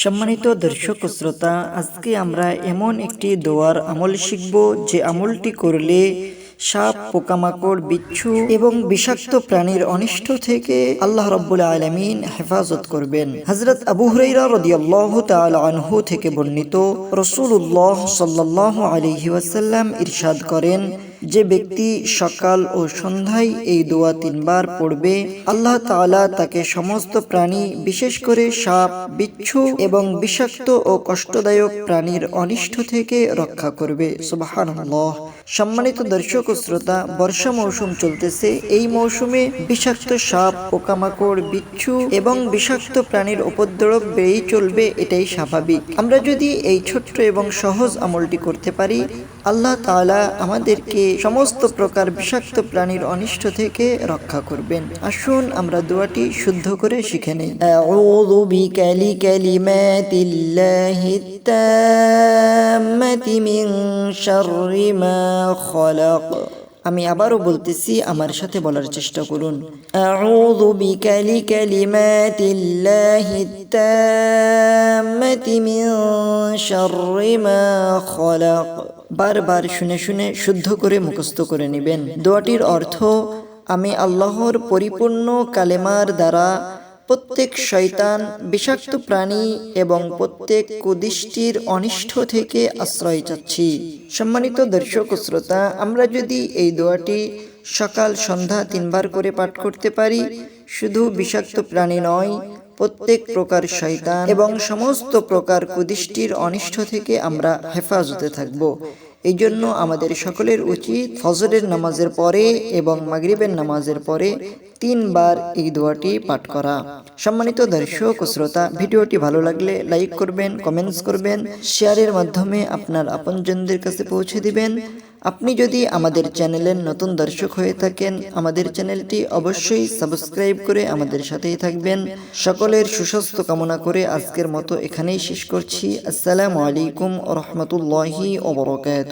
সম্মানিত দর্শক শ্রোতা, আজকে আমরা এমন একটি দোয়ার আমল শিখব যে আমলটি করলে সাপ, পোকামাকড়, বিচ্ছু এবং বিষাক্ত প্রাণীর অনিষ্ট থেকে আল্লাহ রব্বুল আলমিন হেফাজত করবেন। হজরত আবু হুরাইরা রদিয়াল্লাহ তাআলা আনহু থেকে বর্ণিত রসুল্লাহ সাল্লাহ আলহি ওয়াসাল্লাম ইরশাদ করেন যে ব্যক্তি সকাল ও সন্ধ্যায় এই দোয়া তিনবার পড়বে, আল্লাহ তাআলা তাকে সমস্ত প্রাণী, বিশেষ করে সাপ, বিচ্ছু এবং বিষাক্ত ও কষ্টদায়ক প্রাণীর অনিষ্ট থেকে রক্ষা করবে। সুবহানাল্লাহ। সম্মানিত দর্শক ও শ্রোতা, বর্ষা মৌসুম চলতেছে। এই মৌসুমে বিষাক্ত সাপ, পোকামাকড়, বিচ্ছু এবং বিষাক্ত প্রাণীর উপদ্রব বেড়েই চলবে এটাই স্বাভাবিক। আমরা যদি এই ছোট্ট এবং সহজ আমলটি করতে পারি, আল্লাহ তাআলা আমাদেরকে সমস্ত প্রকার বিষাক্ত প্রাণীর অনিষ্ট থেকে রক্ষা করবেন। আসুন আমরা দোয়াটি শুদ্ধ করে শিখে নেই। তাম্মাতি মিন শাররি মা খলাক। আমি আবারও বলতেছি আমার সাথে বলার চেষ্টা করুন। আউযু বিকালি কালিমাতিল্লাহি তাম্মাতি মিন শাররি মা খলাক। বারবার শুনে শুনে শুদ্ধ করে মুখস্থ করে নেবেন। দোয়াটির অর্থ আমি আল্লাহর পরিপূর্ণ কালেমার দ্বারা প্রত্যেক শয়তান বিষাক্ত প্রাণী এবং প্রত্যেক কুদৃষ্টির অনিষ্ট থেকে আশ্রয় চাচ্ছি। সম্মানিত দর্শক শ্রোতা, আমরা যদি এই দোয়াটি সকাল, সন্ধ্যা তিনবার করে পাঠ করতে পারি, শুধু বিষাক্ত প্রাণী নয়, প্রত্যেক প্রকার শয়তান এবং সমস্ত প্রকার কুদৃষ্টির অনিষ্ট থেকে আমরা হেফাজতে থাকব। এই জন্য আমাদের সকলের উচিত ফজরের নামাজের পরে এবং মাগরিবের নামাজের পরে তিনবার এই দোয়াটি পাঠ করা। সম্মানিত দর্শক ও শ্রোতা, ভিডিওটি ভালো লাগলে লাইক করবেন, কমেন্টস করবেন, শেয়ারের মাধ্যমে আপনার আপনজনদের কাছে পৌঁছে দিবেন। আপনি যদি আমাদের চ্যানেলের নতুন দর্শক হয়ে থাকেন, আমাদের চ্যানেলটি অবশ্যই সাবস্ক্রাইব করে আমাদের সাথেই থাকবেন। সকলের সুস্বাস্থ্য কামনা করে আজকের মতো এখানেই শেষ করছি। আসসালামু আলাইকুম রহমতুল্লাহি ওবরকাত